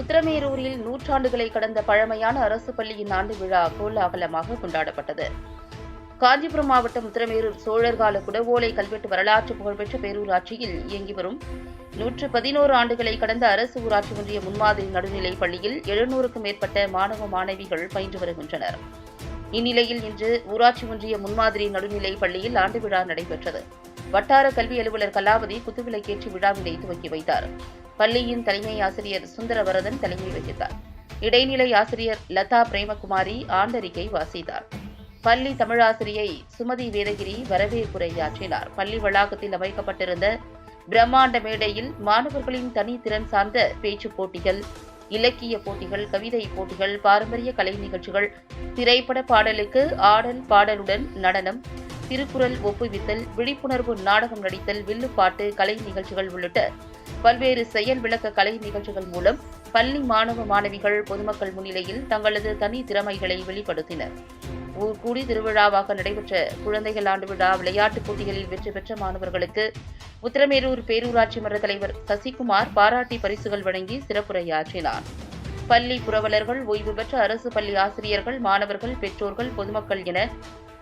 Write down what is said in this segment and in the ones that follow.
உத்திரமேரூரில் நூற்றாண்டுகளை கடந்த பழமையான அரசு பள்ளியின் ஆண்டு விழா கோலாகலமாக கொண்டாடப்பட்டது. காஞ்சிபுரம் மாவட்டம் உத்திரமேரூர் சோழர்கால குடவோலை கல்வெட்டு வரலாற்று புகழ்பெற்ற பேரூராட்சியில் இயங்கி வரும் நூற்று பதினோரு ஆண்டுகளை கடந்த அரசு ஊராட்சி ஒன்றிய முன்மாதிரி நடுநிலைப் பள்ளியில் எழுநூறுக்கும் மேற்பட்ட மாணவ மாணவிகள் பயின்று வருகின்றனர். இந்நிலையில் இன்று ஊராட்சி ஒன்றிய முன்மாதிரி நடுநிலைப் பள்ளியில் ஆண்டு விழா நடைபெற்றது. வட்டார கல்வி அலுவலர் கலாவதி குத்துவிளக்கேற்றி விழாவினை துவக்கி வைத்தார். பள்ளியின் தலைமை ஆசிரியர் சுந்தரவரதன் தலைமை வகித்தார். இடைநிலை ஆசிரியர் லதா பிரேமகுமாரி ஆண்டறிக்கை வாசித்தார். பள்ளி தமிழாசிரியை சுமதி வேதகிரி வரவேற்புரையாற்றினார் பள்ளி வளாகத்தில் அமைக்கப்பட்டிருந்த பிரம்மாண்ட மேடையில் மாணவர்களின் தனித்திறன் சார்ந்த பேச்சுப் போட்டிகள் இலக்கிய போட்டிகள் கவிதை போட்டிகள் பாரம்பரிய கலை நிகழ்ச்சிகள் திரைப்பட பாடலுக்கு ஆடல் பாடலுடன் நடனம் திருக்குறள் ஒப்புவித்தல் விழிப்புணர்வு நாடகம் நடித்தல் வில்லுப்பாட்டு கலை நிகழ்ச்சிகள் உள்ளிட்ட பல்வேறு செயல் விளக்க கலை நிகழ்ச்சிகள் மூலம் பள்ளி மாணவ மாணவிகள் பொதுமக்கள் முன்னிலையில் தங்களது தனி திறமைகளை வெளிப்படுத்தினர். ஊர்கூடி திருவிழாவாக நடைபெற்ற குழந்தைகள் ஆண்டு விழா விளையாட்டுப் போட்டிகளில் வெற்றி பெற்ற மாணவர்களுக்கு உத்திரமேரூர் பேரூராட்சி மன்ற தலைவர் சசிகுமார் பாராட்டி பரிசுகள் வழங்கி சிறப்புரையாற்றினார். பள்ளி புரவலர்கள் ஓய்வு பெற்ற அரசு பள்ளி ஆசிரியர்கள் மாணவர்கள் பெற்றோர்கள் பொதுமக்கள் என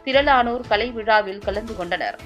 திரளானோர் கலை விழாவில் கலந்து கொண்டனர்.